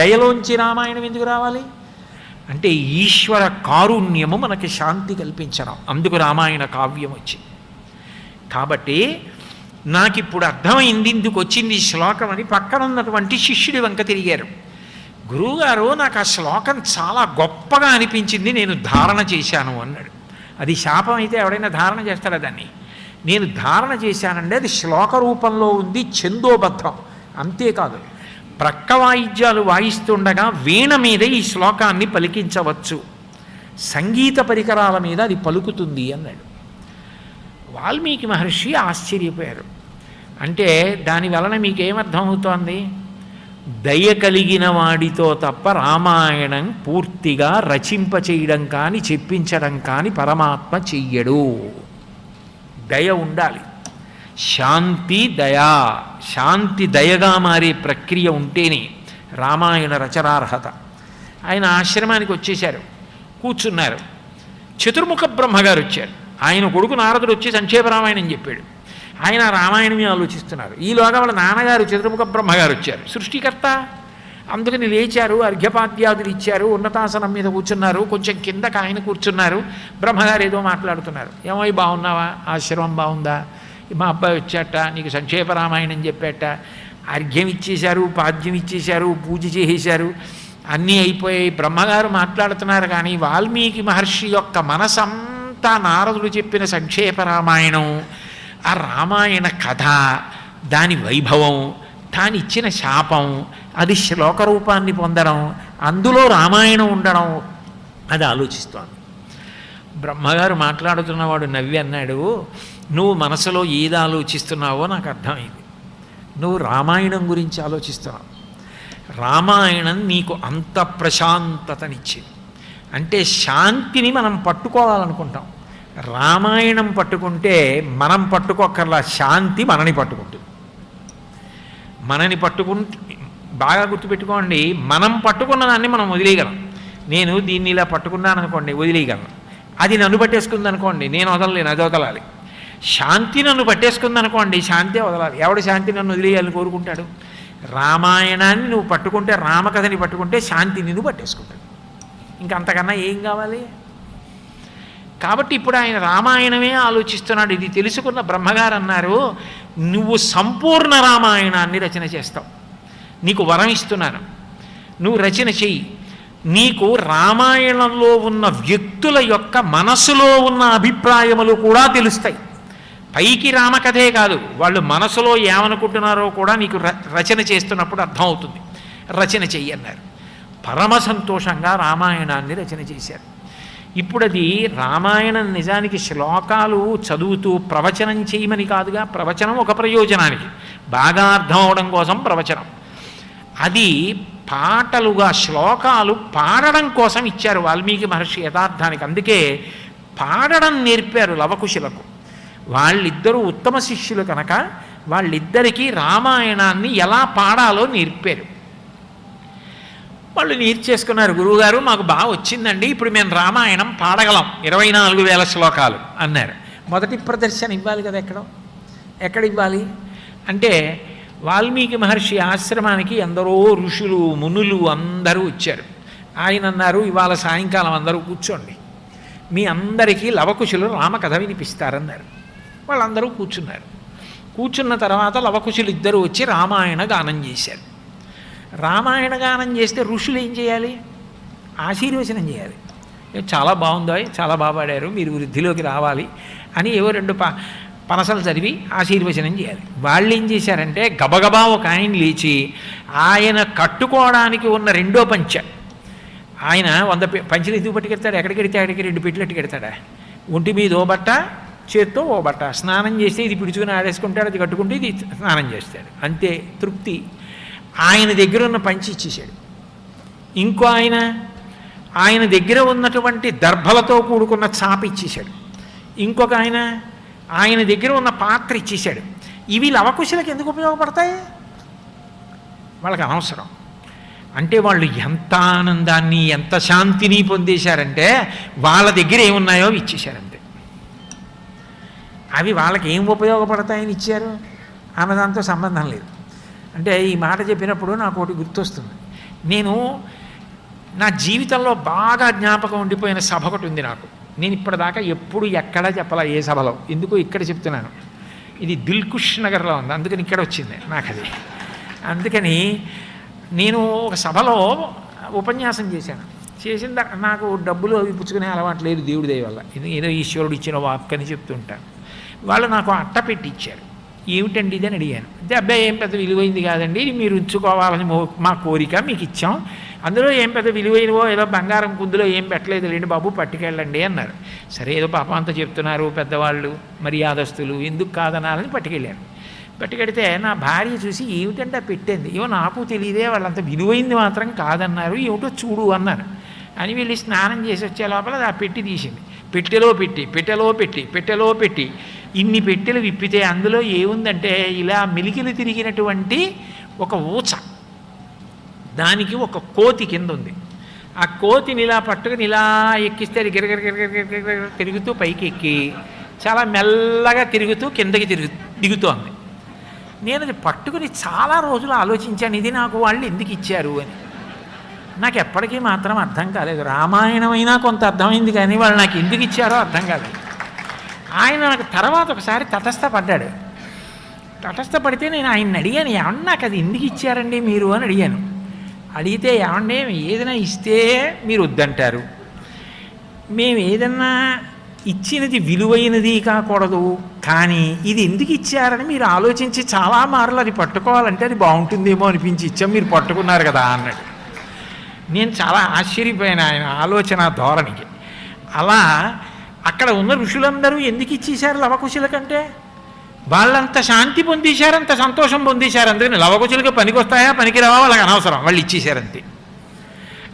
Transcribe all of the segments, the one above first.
దయలోంచి రామాయణం ఎందుకు రావాలి? అంటే ఈశ్వర కారుణ్యము మనకి శాంతి కల్పించడం. అందుకు రామాయణ కావ్యం వచ్చింది. కాబట్టి నాకు ఇప్పుడు అర్థమైంది ఇందుకు వచ్చింది ఈ శ్లోకం అని పక్కన ఉన్నటువంటి శిష్యుడి వంక తిరిగారు. గురువుగారు నాకు ఆ శ్లోకం చాలా గొప్పగా అనిపించింది నేను ధారణ చేశాను అన్నాడు. అది శాపం అయితే ఎవడైనా ధారణ చేస్తాడా దాన్ని? నేను ధారణ చేశానండి అది శ్లోక రూపంలో ఉంది ఛందోబద్ధం. అంతేకాదు. ప్రక్క వాయిద్యాలు వాయిస్తుండగా వీణ మీదే ఈ శ్లోకాన్ని పలికించవచ్చు. సంగీత పరికరాల మీద అది పలుకుతుంది అన్నాడు. వాల్మీకి మహర్షి ఆశ్చర్యపోయారు. అంటే దాని వలన మీకేమర్థమవుతోంది? దయ కలిగిన వాడితో తప్ప రామాయణం పూర్తిగా రచింప చేయడం కానీ చెప్పించడం కానీ పరమాత్మ చెయ్యడు. దయ ఉండాలి. శాంతి దయా శాంతి దయగా మారే ప్రక్రియ ఉంటేనే రామాయణ రచనార్హత. ఆయన ఆశ్రమానికి వచ్చేశారు. కూర్చున్నారు. చతుర్ముఖ బ్రహ్మగారు వచ్చారు. ఆయన కొడుకు నారదుడు వచ్చి సంక్షేప రామాయణం చెప్పాడు. ఆయన రామాయణమే ఆలోచిస్తున్నారు. ఈలోగా వాళ్ళ నాన్నగారు చతుర్ముఖ బ్రహ్మగారు వచ్చారు. సృష్టికర్త. అందుకని లేచారు అర్ఘ్యపాద్యాదులు ఇచ్చారు ఉన్నతాసనం మీద కూర్చున్నారు కొంచెం కిందకి ఆయన కూర్చున్నారు. బ్రహ్మగారు ఏదో మాట్లాడుతున్నారు. ఏమై బాగున్నావా? ఆశ్రమం బాగుందా? మా అబ్బాయి వచ్చాట నీకు సంక్షేప రామాయణం చెప్పాట అర్ఘ్యం ఇచ్చేశారు పాద్యం ఇచ్చేశారు పూజ చేసేశారు అన్నీ అయిపోయాయి. బ్రహ్మగారు మాట్లాడుతున్నారు కానీ వాల్మీకి మహర్షి యొక్క మనసంతా నారదుడు చెప్పిన సంక్షేప రామాయణం ఆ రామాయణ కథ దాని వైభవం తాను ఇచ్చిన శాపం అది శ్లోక రూపాన్ని పొందడం అందులో రామాయణం ఉండడం అది ఆలోచిస్తాను బ్రహ్మగారు మాట్లాడుతున్నవాడు నవ్వి అన్నాడు నువ్వు మనసులో ఏది ఆలోచిస్తున్నావో నాకు అర్థమైంది. నువ్వు రామాయణం గురించి ఆలోచిస్తున్నావు. రామాయణం నీకు అంత ప్రశాంతతనిచ్చింది. అంటే శాంతిని మనం పట్టుకోవాలనుకుంటాం. రామాయణం పట్టుకుంటే మనం పట్టుకోకర్లా శాంతి మనని పట్టుకుంటుంది. మనని పట్టుకుంటే బాగా గుర్తుపెట్టుకోండి మనం పట్టుకున్న దాన్ని మనం వదిలేయగలం. నేను దీన్ని ఇలా పట్టుకున్నాను అనుకోండి వదిలేయగలను. అది నన్ను పట్టేసుకుంది అనుకోండి నేను వదలలేను అది వదలాలి శాంతి నన్ను పట్టేసుకుంది అనుకోండి శాంతి వదలాలి? ఎవడు శాంతి నన్ను వదిలేయాలని కోరుకుంటాడు? రామాయణాన్ని నువ్వు పట్టుకుంటే రామకథని పట్టుకుంటే శాంతి నిన్ను పట్టేసుకుంటాడు. ఇంకా అంతకన్నా ఏం కావాలి? కాబట్టి ఇప్పుడు ఆయన రామాయణమే ఆలోచిస్తున్నాడు. ఇది తెలుసుకున్న బ్రహ్మగారు అన్నారు నువ్వు సంపూర్ణ రామాయణాన్ని రచన చేస్తావు. నీకు వరం ఇస్తున్నాను. నువ్వు రచన చెయ్యి. నీకు రామాయణంలో ఉన్న వ్యక్తుల యొక్క మనసులో ఉన్న అభిప్రాయములు కూడా తెలుస్తాయి. పైకి రామకథే కాదు వాళ్ళు మనసులో ఏమనుకుంటున్నారో కూడా నీకు ర రచన చేస్తున్నప్పుడు అర్థమవుతుంది. రచన చెయ్యన్నారు పరమ సంతోషంగా రామాయణాన్ని రచన చేశారు. ఇప్పుడు అది రామాయణం నిజానికి శ్లోకాలు చదువుతూ ప్రవచనం చేయమని కాదుగా ప్రవచనం ఒక ప్రయోజనానికి. బాగా అర్థం అవడం కోసం ప్రవచనం. అది పాటలుగా శ్లోకాలు పాడడం కోసం ఇచ్చారు వాల్మీకి మహర్షి యథార్థానికి. అందుకే పాడడం నేర్పారు లవకుశులకు. వాళ్ళిద్దరూ ఉత్తమ శిష్యులు కనుక వాళ్ళిద్దరికీ రామాయణాన్ని ఎలా పాడాలో నేర్పారు. వాళ్ళు నేర్చేసుకున్నారు గురువుగారు మాకు బాగా వచ్చిందండి ఇప్పుడు మేము రామాయణం పాడగలం ఇరవై నాలుగు వేల శ్లోకాలు అన్నారు. మొదటి ప్రదర్శన ఇవ్వాలి కదా ఎక్కడ? ఎక్కడ ఇవ్వాలి? అంటే వాల్మీకి మహర్షి ఆశ్రమానికి ఎందరో ఋషులు మునులు అందరూ వచ్చారు. ఆయన అన్నారు ఇవాళ సాయంకాలం అందరూ కూర్చోండి. మీ అందరికీ లవకుశులు రామకథ వినిపిస్తారన్నారు. వాళ్ళందరూ కూర్చున్నారు. కూర్చున్న తర్వాత లవకుశులు ఇద్దరు వచ్చి రామాయణ గానం చేశారు. రామాయణ గానం చేస్తే ఋషులు ఏం చేయాలి? ఆశీర్వచనం చేయాలి. చాలా బాగుందో చాలా బాగా పాడారు మీరు వృద్ధిలోకి రావాలి అని ఏవో రెండు ప పనసలు చదివి ఆశీర్వచనం చేయాలి. వాళ్ళు ఏం చేశారంటే గబగబా ఒక ఆయన లేచి ఆయన కట్టుకోవడానికి ఉన్న రెండో పంచ. ఆయన వంద పంచలు ఎందుకు పట్టుకెడతాడు? ఎక్కడికి ఎడితే అక్కడికి రెండు పెట్లు ఎట్టుకెడతాడా ఒంటి మీద ఓ బట్ట చేత్తో ఓ బట్ట స్నానం చేస్తే ఇది పిడుచుకుని ఆడేసుకుంటాడు అది కట్టుకుంటే ఇది స్నానం చేస్తాడు. అంతే తృప్తి. ఆయన దగ్గర ఉన్న పంచి ఇచ్చేసాడు ఇంకో ఆయన ఆయన దగ్గర ఉన్నటువంటి దర్భలతో కూడుకున్న చాప ఇచ్చేశాడు. ఇంకొక ఆయన ఆయన దగ్గర ఉన్న పాత్ర ఇచ్చేశాడు. ఇవి లవకుశలకు ఎందుకు ఉపయోగపడతాయి? వాళ్ళకి అనవసరం అంటే వాళ్ళు ఎంత ఆనందాన్ని ఎంత శాంతిని పొందేశారంటే వాళ్ళ దగ్గర ఏమున్నాయో అవి అవి వాళ్ళకి ఏం ఉపయోగపడతాయని ఇచ్చారు? అన్నదాంతో సంబంధం లేదు. అంటే ఈ మాట చెప్పినప్పుడు నాకు ఒకటి గుర్తొస్తుంది. నేను నా జీవితంలో బాగా జ్ఞాపకం ఉండిపోయిన సభ ఒకటి ఉంది నాకు. నేను ఇప్పటిదాకా ఎప్పుడు ఎక్కడా చెప్పాల ఏ సభలో. ఎందుకు ఇక్కడ చెప్తున్నాను. ఇది దిల్కుష్ నగర్లో ఉంది. అందుకని ఇక్కడ వచ్చింది నాకు అది అందుకని నేను ఒక సభలో ఉపన్యాసం చేశాను. చేసిన నాకు డబ్బులు అవి పుచ్చుకునే అలవాటు లేదు దేవుడి దయ వల్ల. ఇది ఏదో ఈశ్వరుడు ఇచ్చిన వాక్ అని చెప్తుంటాను వాళ్ళు నాకు అట్ట పెట్టి ఇచ్చారు ఏమిటండి ఇది అని అడిగాను. అంటే అబ్బాయి ఏం పెద్ద విలువైంది కాదండి మీరు ఉంచుకోవాలని మా కోరిక మీకు ఇచ్చాం. అందులో ఏం పెద్ద విలువైనవో ఏదో బంగారం కుందులో ఏం పెట్టలేదు లేండి బాబు పట్టుకెళ్ళండి అన్నారు. సరే ఏదో పాపం అంతా చెప్తున్నారు పెద్దవాళ్ళు మర్యాదస్తులు ఎందుకు కాదనాలని పట్టుకెళ్ళారు. పట్టుకెడితే నా భార్య చూసి ఏమిటంటే పెట్టింది? ఏమో నాకు తెలియదే వాళ్ళంత విలువైంది మాత్రం కాదన్నారు ఏమిటో చూడు అన్నారు. అని వెళ్ళి స్నానం చేసి వచ్చే లోపల ఆ పెట్టి తీసింది. పెట్టెలో పెట్టి పెట్టెలో పెట్టి పెట్టెలో పెట్టి ఇన్ని పెట్టెలు విప్పితే అందులో ఏముందంటే ఇలా మిలికిలు తిరిగినటువంటి ఒక ఊచ. దానికి ఒక కోతి కింద ఉంది ఆ కోతిని ఇలా పట్టుకుని ఇలా ఎక్కిస్తే అది గిరగిరగిరగిరగిరగిర తిరుగుతూ పైకి ఎక్కి చాలా మెల్లగా తిరుగుతూ కిందకి తిరుగు దిగుతోంది. నేను అది పట్టుకుని చాలా రోజులు ఆలోచించాను ఇది నాకు వాళ్ళు ఎందుకు ఇచ్చారు అని. నాకు ఎప్పటికీ మాత్రం అర్థం కాలేదు. రామాయణమైనా కొంత అర్థమైంది కానీ వాళ్ళు నాకు ఎందుకు ఇచ్చారో అర్థం కాలేదు. ఆయన నాకు తర్వాత ఒకసారి తటస్థపడ్డాడు తటస్థపడితే నేను ఆయన్ని అడిగాను ఏమన్నా నాకు అది ఎందుకు ఇచ్చారండి మీరు? అని అడిగాను. అడిగితే ఏమండి ఏదైనా ఇస్తే మీరు వద్దంటారు. మేము ఏదన్నా ఇచ్చినది విలువైనది కాకూడదు కానీ ఇది ఎందుకు ఇచ్చారని మీరు ఆలోచించి చాలా మార్లు అది పట్టుకోవాలంటే అది బాగుంటుందేమో అనిపించి ఇచ్చాం మీరు పట్టుకున్నారు కదా అన్నాడు. నేను చాలా ఆశ్చర్యపోయాను ఆయన ఆలోచన ధోరణికి. అలా అక్కడ ఉన్న ఋషులందరూ ఎందుకు ఇచ్చేశారు లవకుశుల కంటే? వాళ్ళంత శాంతి పొందేశారు అంత సంతోషం పొందేశారు అందుకని లవకుశులకి పనికొస్తాయా పనికిరావా? వాళ్ళకి అనవసరం. వాళ్ళు ఇచ్చేశారంతే.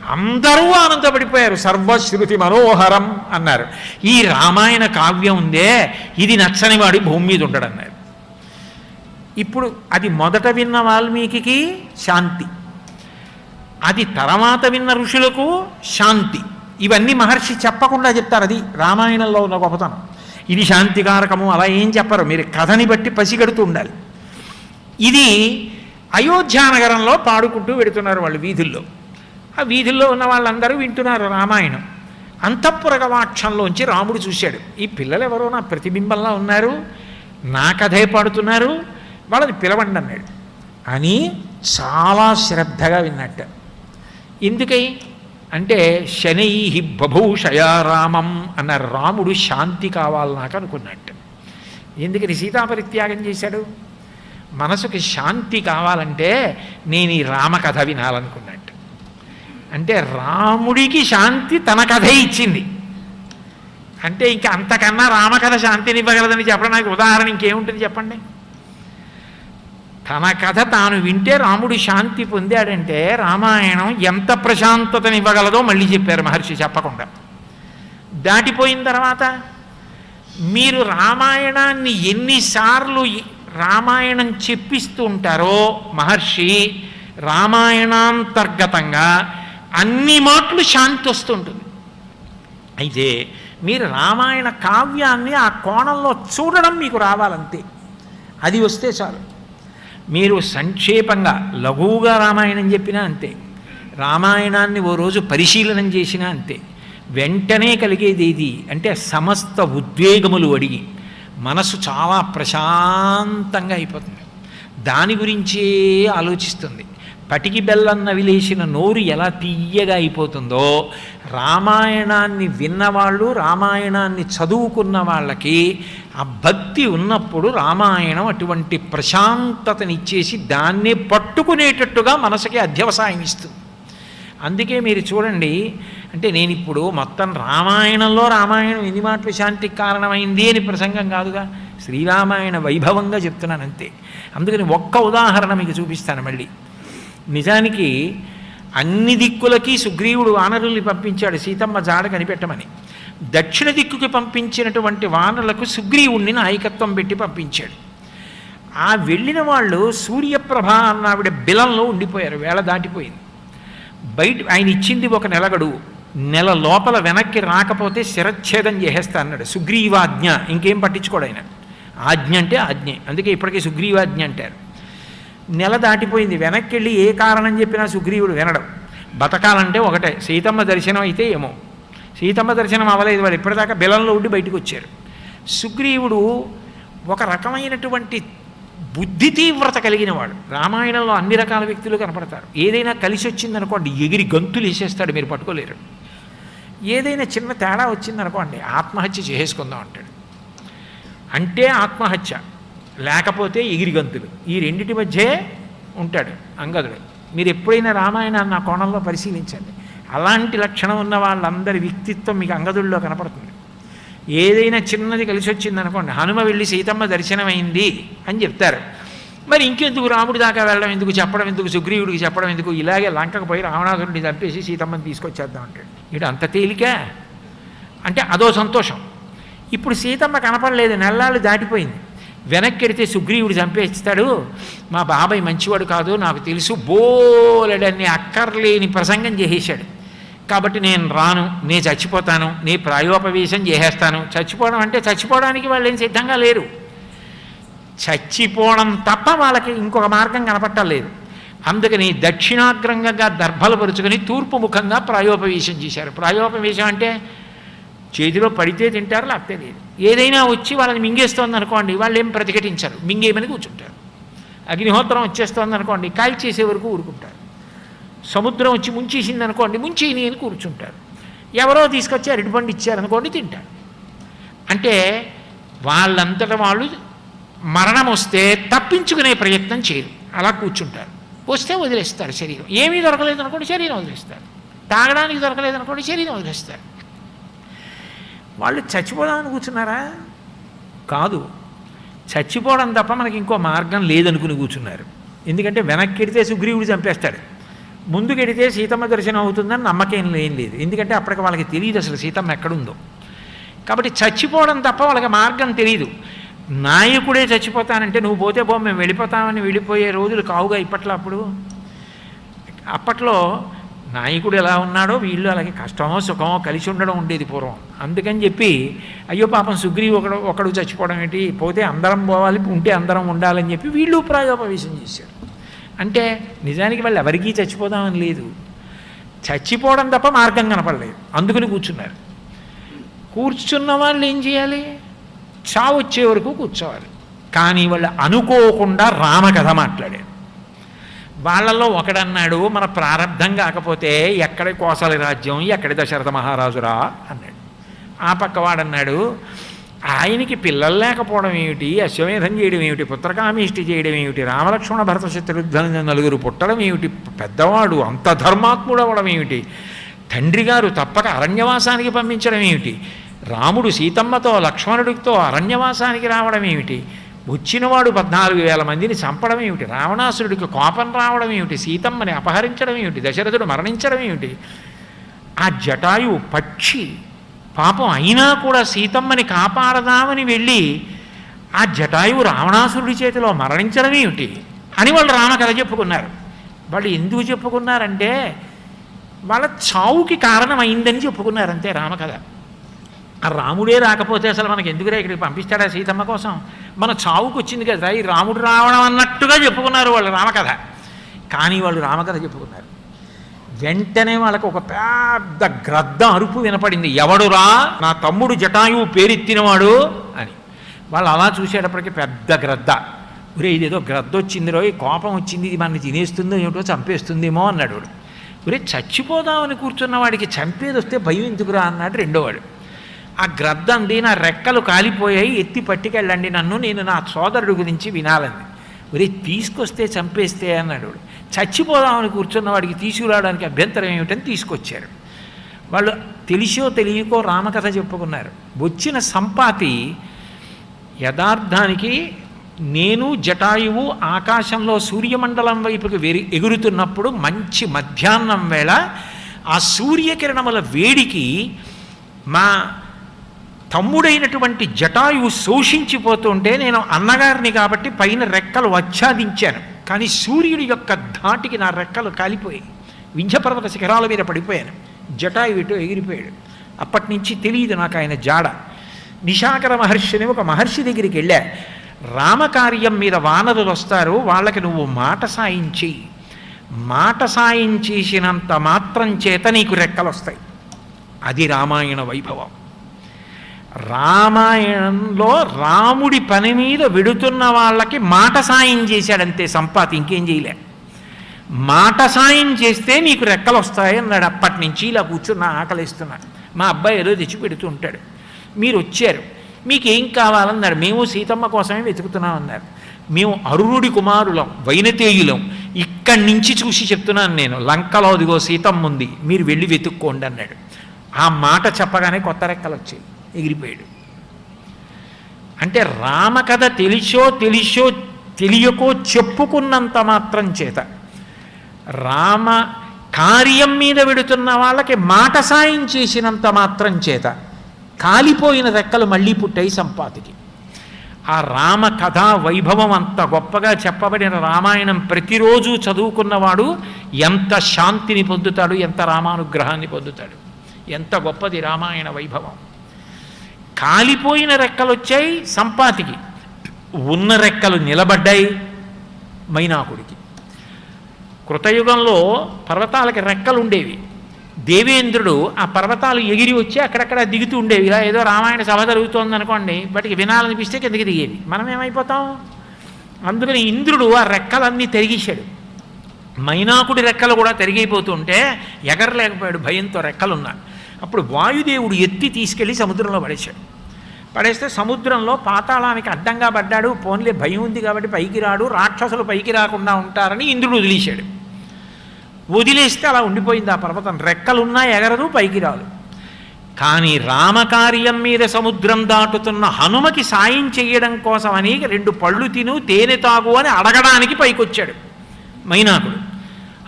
అందరూ ఆనందపడిపోయారు. సర్వశ్రుతి మనోహరం అన్నారు. ఈ రామాయణ కావ్యం ఉందే ఇది నచ్చని వాడి భూమి మీద ఉండడన్నారు ఇప్పుడు అది మొదట విన్న వాల్మీకి శాంతి. అది తర్వాత విన్న ఋషులకు శాంతి. ఇవన్నీ మహర్షి చెప్పకుండా చెప్తారు. అది రామాయణంలో ఉన్న గొప్పతనం. ఇది శాంతికారకము అలా ఏం చెప్పరు. మీరు కథని బట్టి పసిగడుతూ ఉండాలి. ఇది అయోధ్యానగరంలో పాడుకుంటూ వెడుతున్నారు వాళ్ళు వీధుల్లో. ఆ వీధుల్లో ఉన్న వాళ్ళందరూ వింటున్నారు రామాయణం. అంతఃపుర గవాక్షంలోంచి రాముడు చూశాడు. ఈ పిల్లలు ఎవరో నా ప్రతిబింబంలా ఉన్నారు. నా కథే పాడుతున్నారు. వాళ్ళని పిలవండి అన్నాడు. అని చాలా శ్రద్ధగా విన్నట్టు. ఎందుకై? అంటే శనై బభూషయా రామం అన్న రాముడు శాంతి కావాలి నాకు అనుకున్నట్టు. ఎందుకని సీతాపరిత్యాగం చేశాడు? మనసుకి శాంతి కావాలంటే నేను ఈ రామకథ వినాలనుకున్నట్టు. అంటే రాముడికి శాంతి తన కథే ఇచ్చింది. అంటే ఇంకా అంతకన్నా రామకథ శాంతిని ఇవ్వగలదని చెప్పడానికి ఉదాహరణ ఇంకేముంటుంది చెప్పండి? తన కథ తాను వింటే రాముడు శాంతి పొందాడంటే రామాయణం ఎంత ప్రశాంతతని ఇవ్వగలదో మళ్ళీ చెప్పారు మహర్షి చెప్పకుండా. దాటిపోయిన తర్వాత మీరు రామాయణాన్ని ఎన్నిసార్లు రామాయణం చెప్పిస్తూ ఉంటారో మహర్షి రామాయణాంతర్గతంగా అన్ని మాటలు శాంతి వస్తుంటుంది అయితే మీరు రామాయణ కావ్యాన్ని ఆ కోణంలో చూడడం మీకు రావాలంతే. అది వస్తే చాలు. మీరు సంక్షేపంగా లఘువుగా రామాయణం చెప్పినా అంతే. రామాయణాన్ని ఓ రోజు పరిశీలనం చేసినా అంతే. వెంటనే కలిగేది ఏది? అంటే సమస్త ఉద్వేగములు అడిగి. మనసు చాలా ప్రశాంతంగా అయిపోతుంది. దాని గురించే ఆలోచిస్తుంది. పటికి బెల్లం నవిలేసిన నోరు ఎలా తీయగా అయిపోతుందో రామాయణాన్ని విన్నవాళ్ళు రామాయణాన్ని చదువుకున్న వాళ్ళకి ఆ భక్తి ఉన్నప్పుడు రామాయణం అటువంటి ప్రశాంతతనిచ్చేసి దాన్నే పట్టుకునేటట్టుగా మనసుకి అధ్యవసాయం ఇస్తుంది. అందుకే మీరు చూడండి అంటే నేను ఇప్పుడు మొత్తం రామాయణంలో రామాయణం ఎన్ని మాటలు శాంతికి కారణమైంది అని ప్రసంగం కాదుగా శ్రీరామాయణ వైభవంగా చెప్తున్నాను అంతే. అందుకని ఒక్క ఉదాహరణ మీకు చూపిస్తాను మళ్ళీ. నిజానికి అన్ని దిక్కులకి సుగ్రీవుడు వానరుల్ని పంపించాడు సీతమ్మ జాడ కనిపెట్టమని. దక్షిణ దిక్కుకి పంపించినటువంటి వానరులకు సుగ్రీవుణ్ణి నాయకత్వం పెట్టి పంపించాడు. ఆ వెళ్ళిన వాళ్ళు సూర్యప్రభ అన్న ఆవిడ బిలంలో ఉండిపోయారు వేళ దాటిపోయింది. బయట ఆయన ఇచ్చింది ఒక నెల నెల లోపల వెనక్కి రాకపోతే శిరచ్ఛేదం చేసేస్తా అన్నాడు. సుగ్రీవాజ్ఞ ఇంకేం పట్టించుకోడు ఆయన. ఆజ్ఞ అంటే ఆజ్ఞ అందుకే ఇప్పటికీ సుగ్రీవాజ్ఞ అంటారు. నెల దాటిపోయింది. వెనక్కి వెళ్ళి ఏ కారణం చెప్పినా సుగ్రీవుడు వినడం. బతకాలంటే ఒకటే. సీతమ్మ దర్శనం అయితే ఏమో. సీతమ్మ దర్శనం అవ్వలేదు. వాళ్ళు ఇప్పటిదాకా బిలంలో ఉండి బయటకు వచ్చారు. సుగ్రీవుడు ఒక రకమైనటువంటి బుద్ధి తీవ్రత కలిగిన వాడు. రామాయణంలో అన్ని రకాల వ్యక్తులు కనపడతారు. ఏదైనా కలిసి వచ్చిందనుకోండి ఎగిరి గంతులు వేసేస్తాడు. మీరు పట్టుకోలేరు. ఏదైనా చిన్న తేడా వచ్చిందనుకోండి ఆత్మహత్య చేసుకుందాం అంటాడు. అంటే ఆత్మహత్య. లేకపోతే ఎగిరిగంతులు. ఈ రెండిటి మధ్యే ఉంటాడు అంగదుడు. మీరు ఎప్పుడైనా రామాయణాన్ని ఆ కోణంలో పరిశీలించండి. అలాంటి లక్షణం ఉన్న వాళ్ళందరి వ్యక్తిత్వం మీకు అంగదుల్లో కనపడుతుంది. ఏదైనా చిన్నది కలిసి వచ్చింది అనుకోండి హనుమ వెళ్ళి సీతమ్మ దర్శనమైంది అని చెప్తారు. మరి ఇంకెందుకు రాముడి దాకా వెళ్ళడం ఎందుకు చెప్పడం ఎందుకు సుగ్రీవుడికి చెప్పడం ఎందుకు? ఇలాగే లంకకు పోయి రావణాసురుడిని చంపేసి సీతమ్మని తీసుకొచ్చేద్దాం అంటాడు. ఇటు అంత తేలిక? అంటే అదో సంతోషం. ఇప్పుడు సీతమ్మ కనపడలేదు నెల్లాళ్ళు దాటిపోయింది. వెనక్కెడితే సుగ్రీవుడు చంపేస్తాడు. మా బాబాయ్ మంచివాడు కాదు నాకు తెలుసు బోలెడన్ని అక్కర్లేని ప్రసంగం చేసేశాడు. కాబట్టి నేను రాను నేను చచ్చిపోతాను నీ ప్రాయోపవేశం చేసేస్తాను. చచ్చిపోవడం అంటే చచ్చిపోవడానికి వాళ్ళు ఏం సిద్ధంగా లేరు. చచ్చిపోవడం తప్ప వాళ్ళకి ఇంకొక మార్గం కనపట్టలేదు అందుకని దక్షిణాగ్రంగా దర్భలు పరుచుకొని తూర్పు ముఖంగా ప్రాయోపవేశం చేశారు. ప్రాయోపవేశం అంటే చేతిలో పడితే తింటారు లేకపోతే లేదు. ఏదైనా వచ్చి వాళ్ళని మింగేస్తోంది అనుకోండి వాళ్ళు ఏం ప్రతిఘటించరు. మింగేయమని కూర్చుంటారు. అగ్నిహోత్రం వచ్చేస్తోంది అనుకోండి కాల్చేసే వరకు ఊరుకుంటారు. సముద్రం వచ్చి ముంచేసింది అనుకోండి ముంచేయని అని కూర్చుంటారు. ఎవరో తీసుకొచ్చి అరటిపండు ఇచ్చారనుకోండి తింటారు. అంటే వాళ్ళంతట వాళ్ళు మరణం వస్తే తప్పించుకునే ప్రయత్నం చేయరు. అలా కూర్చుంటారు. వస్తే వదిలేస్తారు శరీరం. ఏమీ దొరకలేదు అనుకోండి శరీరం వదిలేస్తారు. తాగడానికి దొరకలేదు అనుకోండి శరీరం వదిలేస్తారు. వాళ్ళు చచ్చిపోదామని కూర్చున్నారా? కాదు. చచ్చిపోవడం తప్ప మనకి ఇంకో మార్గం లేదనుకుని కూర్చున్నారు. ఎందుకంటే వెనక్కి ఎడితే సుగ్రీవుడు చంపేస్తాడు. ముందుకెడితే సీతమ్మ దర్శనం అవుతుందని నమ్మకం ఏం లేదు. ఎందుకంటే అప్పటికి వాళ్ళకి తెలియదు అసలు సీతమ్మ ఎక్కడుందో. కాబట్టి చచ్చిపోవడం తప్ప వాళ్ళకి మార్గం తెలియదు నాయకుడే చచ్చిపోతానంటే నువ్వు పోతే బో మేము వెళ్ళిపోతామని వెళ్ళిపోయే రోజులు కావుగా ఇప్పట్లో అప్పుడు? అప్పట్లో నాయకుడు ఎలా ఉన్నాడో వీళ్ళు అలాగే కష్టమో సుఖమో కలిసి ఉండడం ఉండేది పూర్వం. అందుకని చెప్పి అయ్యో పాపం సుగ్రీవి ఒకడు ఒకడు చచ్చిపోవడం ఏంటి? పోతే అందరం పోవాలి ఉంటే అందరం ఉండాలని చెప్పి వీళ్ళు ప్రాయోపవేశం చేశారు. అంటే నిజానికి వాళ్ళు ఎవరికీ చచ్చిపోదామని లేదు. చచ్చిపోవడం తప్ప మార్గం కనపడలేదు. అందుకని కూర్చున్నారు. కూర్చున్న వాళ్ళు ఏం చేయాలి? చావు వచ్చే వరకు కూర్చోవాలి. కానీ వాళ్ళు అనుకోకుండా రామకథ మాట్లాడారు. వాళ్ళల్లో ఒకడన్నాడు మన ప్రారంధం కాకపోతే ఎక్కడి కోసలి రాజ్యం ఎక్కడి దశరథ మహారాజురా అన్నాడు. ఆ పక్కవాడన్నాడు ఆయనకి పిల్లలు లేకపోవడం ఏమిటి అశ్వమేధం చేయడం ఏమిటి పుత్రకామిష్టి చేయడం ఏమిటి రామలక్ష్మణ భరత శత్రుఘ్న నలుగురు పుట్టడం ఏమిటి పెద్దవాడు అంత ధర్మాత్ముడు అవ్వడం ఏమిటి తండ్రి గారు తప్పక అరణ్యవాసానికి పంపించడం ఏమిటి రాముడు సీతమ్మతో లక్ష్మణుడితో అరణ్యవాసానికి రావడం ఏమిటి వచ్చినవాడు పద్నాలుగు వేల మందిని చంపడం ఏమిటి? రావణాసురుడికి కోపం రావడం ఏమిటి? సీతమ్మని అపహరించడం ఏమిటి? దశరథుడు మరణించడం ఏమిటి? ఆ జటాయు పక్షి పాపం అయినా కూడా సీతమ్మని కాపాడదామని వెళ్ళి ఆ జటాయువు రావణాసురుడి చేతిలో మరణించడం ఏమిటి? అని వాళ్ళు రామకథ చెప్పుకున్నారు. వాళ్ళు ఎందుకు చెప్పుకున్నారంటే వాళ్ళ చావుకి కారణమైందని చెప్పుకున్నారు అంతే రామకథ ఆ రాముడే రాకపోతే అసలు మనకి ఎందుకురా ఇక్కడికి పంపిస్తాడా సీతమ్మ కోసం? మన చావుకు వచ్చింది కదా ఈ రాముడు రావడం అన్నట్టుగా చెప్పుకున్నారు వాళ్ళు రామకథ. కానీ వాళ్ళు రామకథ చెప్పుకున్నారు. వెంటనే వాళ్ళకు ఒక పెద్ద గ్రద్ద అరుపు వినపడింది. ఎవడురా? నా తమ్ముడు జటాయువు పేరెత్తినవాడు అని. వాళ్ళు అలా చూసేటప్పటికి పెద్ద గ్రద్ద. ఒరే ఇదేదో గ్రద్ద వచ్చిందిరో ఈ కోపం వచ్చింది ఇది మనని తినేస్తుందో ఏమిటో చంపేస్తుందేమో అన్నాడు వాడు. ఒరే చచ్చిపోదామని కూర్చున్న వాడికి చంపేది వస్తే భయం ఎందుకురా అన్నాడు రెండోవాడు. ఆ గ్రద్దంది నా రెక్కలు కాలిపోయాయి ఎత్తి పట్టుకెళ్ళండి నన్ను నేను నా సోదరుడు గురించి వినాలంది ఒరే తీసుకొస్తే చంపేస్తే అన్నాడు. చచ్చిపోదామని కూర్చున్న వాడికి తీసుకురావడానికి అభ్యంతరం ఏమిటని తీసుకొచ్చారు. వాళ్ళు తెలిసో తెలియకో రామకథ చెప్పుకున్నారు. వచ్చిన సంపాతి యథార్థానికి నేను జటాయువు ఆకాశంలో సూర్యమండలం వైపుకి వెరి ఎగురుతున్నప్పుడు మంచి మధ్యాహ్నం వేళ ఆ సూర్యకిరణముల వేడికి మా తమ్ముడైనటువంటి జటాయువు శోషించిపోతుంటే నేను అన్నగారిని కాబట్టి పైన రెక్కలు వచ్చాదించాను కానీ సూర్యుడి యొక్క ధాటికి నా రెక్కలు కాలిపోయాయి. వింధ్యపర్వత శిఖరాల మీద పడిపోయాను. జటాయు ఇటు ఎగిరిపోయాడు. అప్పటి నుంచి తెలియదు నాకు ఆయన జాడ. నిశాకర మహర్షిని ఒక మహర్షి దగ్గరికి వెళ్ళా. రామకార్యం మీద వానరులు వస్తారు. వాళ్ళకి నువ్వు మాట సాయం చెయ్యి. మాట సాయం చేసినంత మాత్రం చేత నీకు రెక్కలు వస్తాయి అది రామాయణ వైభవం. రామాయణంలో రాముడి పని మీద వెడుతున్న వాళ్ళకి మాట సాయం చేశాడంతే సంపాతి ఇంకేం చేయలే. మాట సాయం చేస్తే నీకు రెక్కలు వస్తాయి అన్నాడు. అప్పటి నుంచి ఇలా కూర్చున్న ఆకలిస్తున్నా. మా అబ్బాయి ఏదో తెచ్చి పెడుతూ ఉంటాడు. మీరు వచ్చారు. మీకు ఏం కావాలన్నారు మేము సీతమ్మ కోసమే వెతుకుతున్నాం అన్నారు. మేము అరుణుడి కుమారులం వైనతేయులం. ఇక్కడి నుంచి చూసి చెప్తున్నాను నేను. లంకలో అదిగో సీతమ్మ ఉంది. మీరు వెళ్ళి వెతుక్కోండి అన్నాడు. ఆ మాట చెప్పగానే కొత్త రెక్కలు వచ్చాయి. ఎగిరిపోయాడు. అంటే రామకథ తెలిసో తెలిసో తెలియకో చెప్పుకున్నంత మాత్రం చేత రామ కార్యం మీద వెడుతున్న వాళ్ళకి మాట సాయం చేసినంత మాత్రం చేత కాలిపోయిన రెక్కలు మళ్ళీ పుట్టాయి సంపాతికి. ఆ రామ కథా వైభవం అంత గొప్పగా చెప్పబడిన రామాయణం ప్రతిరోజు చదువుకున్నవాడు ఎంత శాంతిని పొందుతాడు ఎంత రామానుగ్రహాన్ని పొందుతాడు. ఎంత గొప్పది రామాయణ వైభవం. కాలిపోయిన రెక్కలు వచ్చాయి సంపాతికి. ఉన్న రెక్కలు నిలబడ్డాయి మైనాకుడికి. కృతయుగంలో పర్వతాలకి రెక్కలు ఉండేవి దేవేంద్రుడు ఆ పర్వతాలు ఎగిరి వచ్చి అక్కడక్కడ దిగుతూ ఉండేవి. ఇలా ఏదో రామాయణ సభ జరుగుతోంది అనుకోండి వాటికి వినాలనిపిస్తే కిందకి దిగేవి. మనం ఏమైపోతాం అందుకని ఇంద్రుడు ఆ రెక్కలన్నీ తెరిగేశాడు. మైనాకుడి రెక్కలు కూడా తెరిగైపోతుంటే ఎగరలేకపోయాడు. భయంతో రెక్కలున్నాడు అప్పుడు వాయుదేవుడు ఎత్తి తీసుకెళ్ళి సముద్రంలో పడేశాడు. పడేస్తే సముద్రంలో పాతాళానికి అడ్డంగా పడ్డాడు. పోన్లే భయం ఉంది కాబట్టి పైకి రాడు. రాక్షసులు పైకి రాకుండా ఉంటారని ఇంద్రుడు వదిలేశాడు. వదిలేస్తే అలా ఉండిపోయింది ఆ పర్వతం. రెక్కలున్నా ఎగరదు పైకి రాదు. కానీ రామకార్యం మీద సముద్రం దాటుతున్న హనుమకి సాయం చేయడం కోసమని రెండు పళ్ళు తిను తేనె తాగు అని అడగడానికి పైకొచ్చాడు మైనాకుడు.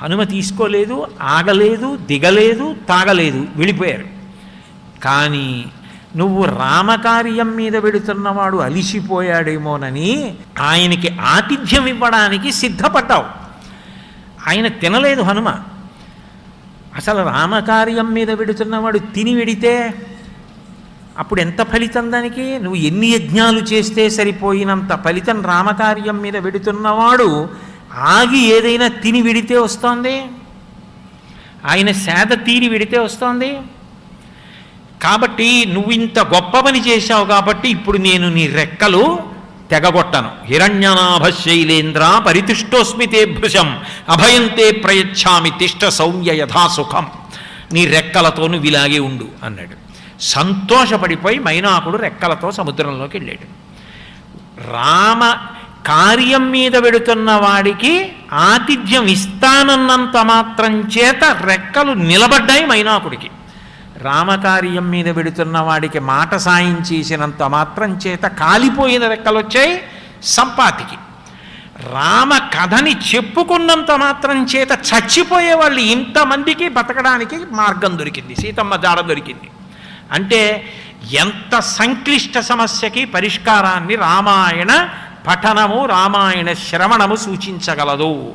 హనుమ తీసుకోలేదు ఆగలేదు దిగలేదు తాగలేదు వెళ్ళిపోయారు కానీ నువ్వు రామకార్యం మీద వెడుతున్నవాడు అలిసిపోయాడేమోనని ఆయనకి ఆతిథ్యం ఇవ్వడానికి సిద్ధపడ్డావు. ఆయన తినలేదు హనుమ. అసలు రామకార్యం మీద వెడుతున్నవాడు తిని వెడితే అప్పుడు ఎంత ఫలితం దానికి? నువ్వు ఎన్ని యజ్ఞాలు చేస్తే సరిపోయినంత ఫలితం రామకార్యం మీద వెడుతున్నవాడు ఆగి ఏదైనా తిని విడితే వస్తోంది? ఆయన సేద తీరి విడితే వస్తోంది? కాబట్టి నువ్వు ఇంత గొప్ప పని చేశావు కాబట్టి ఇప్పుడు నేను నీ రెక్కలు తెగగొట్టను. హిరణ్యనాభ శైలేంద్ర పరితిష్టోస్మితే భృశం అభయంతే ప్రయచ్ఛామి తిష్ట సౌమ్య యథాసుఖం నీ రెక్కలతో నువ్వు ఇలాగే ఉండు అన్నాడు. సంతోషపడిపోయి మైనాకుడు రెక్కలతో సముద్రంలోకి వెళ్ళాడు. రామ కార్యం మీద వెడుతున్న వాడికి ఆతిథ్యం ఇస్తానన్నంత మాత్రం చేత రెక్కలు నిలబడ్డాయి మైనాకుడికి. రామకార్యం మీద వెడుతున్న వాడికి మాట సాయం చేసినంత మాత్రం చేత కాలిపోయిన రెక్కలు వచ్చాయి సంపాతికి. రామ కథని చెప్పుకున్నంత మాత్రం చేత చచ్చిపోయే వాళ్ళు ఇంతమందికి బతకడానికి మార్గం దొరికింది సీతమ్మ జాడ దొరికింది. అంటే ఎంత సంక్లిష్ట సమస్యకి పరిష్కారాన్ని రామాయణ పఠనము రామాయణ శ్రవణము సూచించగలదు.